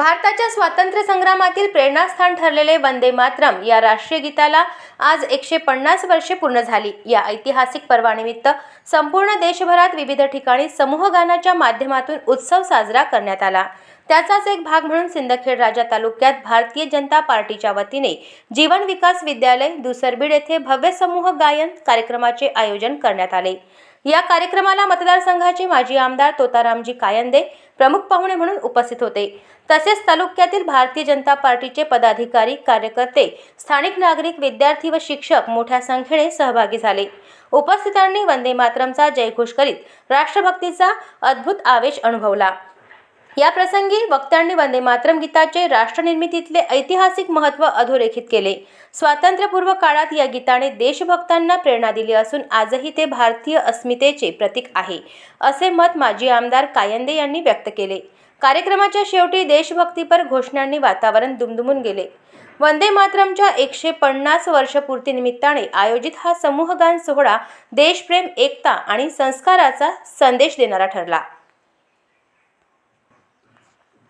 भारताच्या स्वातंत्र्य संग्रामातील प्रेरणास्थान ठरलेले वंदे मातरम या राष्ट्रीय गीताला आज एकशे पन्नास वर्षे पूर्ण झाली. या ऐतिहासिक पर्वानिमित्त संपूर्ण देशभरात विविध ठिकाणी समूह गानाच्या माध्यमातून उत्सव साजरा करण्यात आला. त्याचाच एक भाग म्हणून सिंदखेड राजा तालुक्यात भारतीय जनता पार्टीच्या वतीने जीवन विकास विद्यालय दुसरबीड येथे भव्य समूह गायन कार्यक्रमाचे आयोजन करण्यात आले. या कार्यक्रमाला मतदारसंघाचे माजी आमदार तोतारामजी कायंदे प्रमुख पाहुणे म्हणून उपस्थित होते. तसेच तालुक्यातील भारतीय जनता पार्टीचे पदाधिकारी कार्यकर्ते स्थानिक नागरिक विद्यार्थी व शिक्षक मोठ्या संख्येने सहभागी झाले. उपस्थितांनी वंदे मातरमचा जयघोष करीत राष्ट्रभक्तीचा अद्भुत आवेश अनुभवला. या प्रसंगी वक्त्यांनी वंदे मातरम गीताचे राष्ट्रनिर्मितीतले ऐतिहासिक महत्त्व अधोरेखित केले. स्वातंत्र्यपूर्व काळात या गीताने देशभक्तांना प्रेरणा दिली असून आजही ते भारतीय अस्मितेचे प्रतीक आहे असे मत माजी आमदार कायंदे यांनी व्यक्त केले. कार्यक्रमाच्या शेवटी देशभक्तीपर घोषणांनी वातावरण दुमदुमून गेले. वंदे मातरमच्या एकशे पन्नास वर्षपूर्तीनिमित्ताने आयोजित हा समूहगान सोहळा देशप्रेम एकता आणि संस्काराचा संदेश देणारा ठरला.